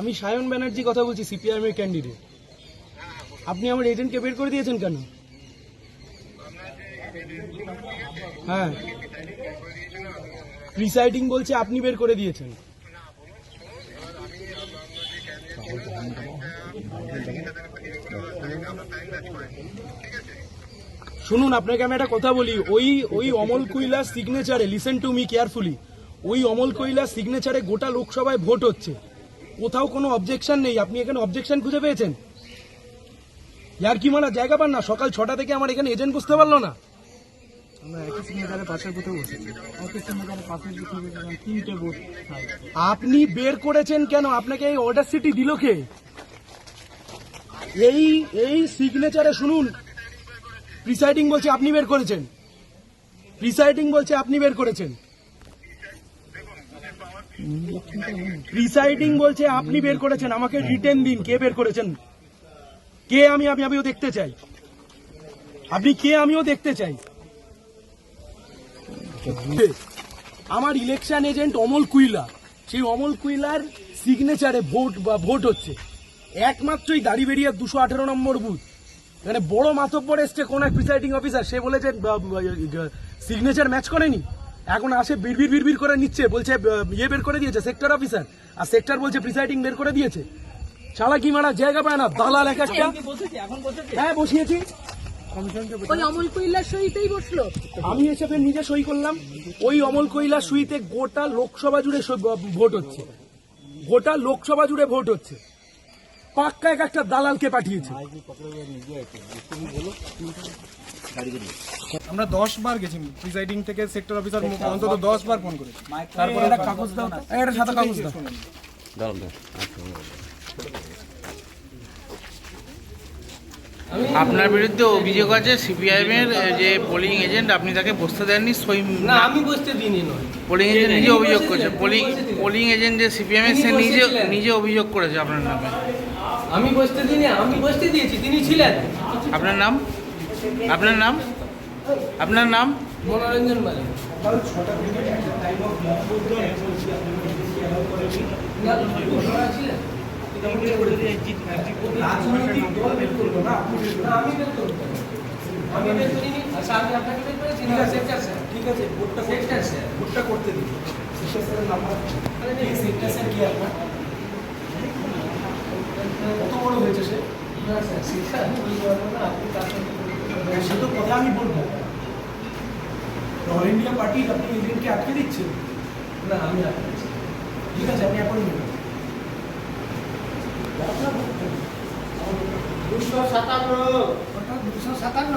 আমি সায়ন ব্যানার্জি কথা বলছি সিপিআইএম এর ক্যান্ডিডেট আপনি আমার এজেন্টকে বের করে দিয়েছেন কেন? হ্যাঁ। প্রিসাইডিং বলছে, আপনি বের করে দিয়েছেন। শুনুন, আপনাকে আমি একটা কথা বলি। ওই ওই অমল কৈলাস সিগনেচারে লিসেন টু মি কেয়ারফুলি ওই অমল কৈলাস সিগনেচারে গোটা লোকসভায় ভোট হচ্ছে। কোথাও কোনো অবজেকশন নেই। আপনি এখানে অবজেকশন খুঁজে পেয়েছেন? ইয়ার কি মারা জায়গা পান না? সকাল ছটা থেকে আমার এখানে এজেন্ট বুঝতে পারল না। আপনি বের করেছেন কেন? আপনাকে এই অর্ডার সিটি দিল কে? এই এই সিগনেচারে শুনুন। প্রিসাইডিং বলছে আপনি বের করেছেন। প্রিসাইডিং বলছে আপনি বের করেছেন। প্রিসাইডিং বলছে, আপনি বের করেছেন, আমাকে রিটেন দিন, কে বের করেছেন? কে আমি আমি, আমিও দেখতে চাই। আপনি কে, আমিও দেখতে চাই। আমার ইলেকশন এজেন্ট অমল কুইলা, সেই অমল কুইলার সিগনেচারে ভোট বা ভোট হচ্ছে। একমাত্রই দাড়ি বেরিয়ে দুশো আঠেরো নম্বর বুথ এখানে বড় মাতব্বর এসছে কোন এক প্রিসাইডিং অফিসার সে বলেছে সিগনেচার ম্যাচ করেনি? এখন আসে বিড়বির বিড়বির করে নিচ্ছে বলছে ইয়ে বের করে দিয়েছে সেক্টর অফিসার আর সেক্টর বলছে প্রিসাইডিং বের করে দিয়েছে। শালা কি মারা জায়গা পায় না দালাল এক একটা। হ্যাঁ বসিয়েছি। ওই অমল কৈলাস বসল। আমি এসে নিজে সই করলাম। ওই অমল কৈলা সুইতে গোটা লোকসভা জুড়ে সই- ভোট হচ্ছে। গোটা লোকসভা জুড়ে ভোট হচ্ছে। পাক্কা এক একটা দালালকে পাঠিয়েছে। আমরা দশ বার গেছি প্রিসাইডিং থেকে সেক্টর অফিসার অন্তত দশ বার ফোন করেছি। তারপরে একটা কাগজ দাও। এই, একটা সাদা কাগজ দাও। আপনার বিরুদ্ধে অভিযোগ আছে সিপিআইএম এর যে পোলিং এজেন্ট আপনি তাকে বসতে দেননি সই না আমি বসতে দিইনি নয়। পোলিং এজেন্ট নিজে অভিযোগ করেছে। পোলিং পোলিং এজেন্ট যে সিপিএম এর সে নিজে নিজে অভিযোগ করেছে আপনার নামে। আমি বসতে দিইনি আমি বসতে দিয়েছি তিনি ছিলেন। আপনার নাম? আপনার নাম? আপনার নাম? মনোরঞ্জন মালিক ঠিক আছে ভোটটা দিন নাম্বার সেক্টর স্যার কি আপনার কত বড় হয়েছে সে? তার সে তো কথা আমি বলব। অল ইন্ডিয়া পার্টি আপনি এজেন্টকে আটকে দিচ্ছেন? না আমি আপনার ঠিক আছে আপনি এখন দুশো সাতান্ন। দুশো সাতান্ন।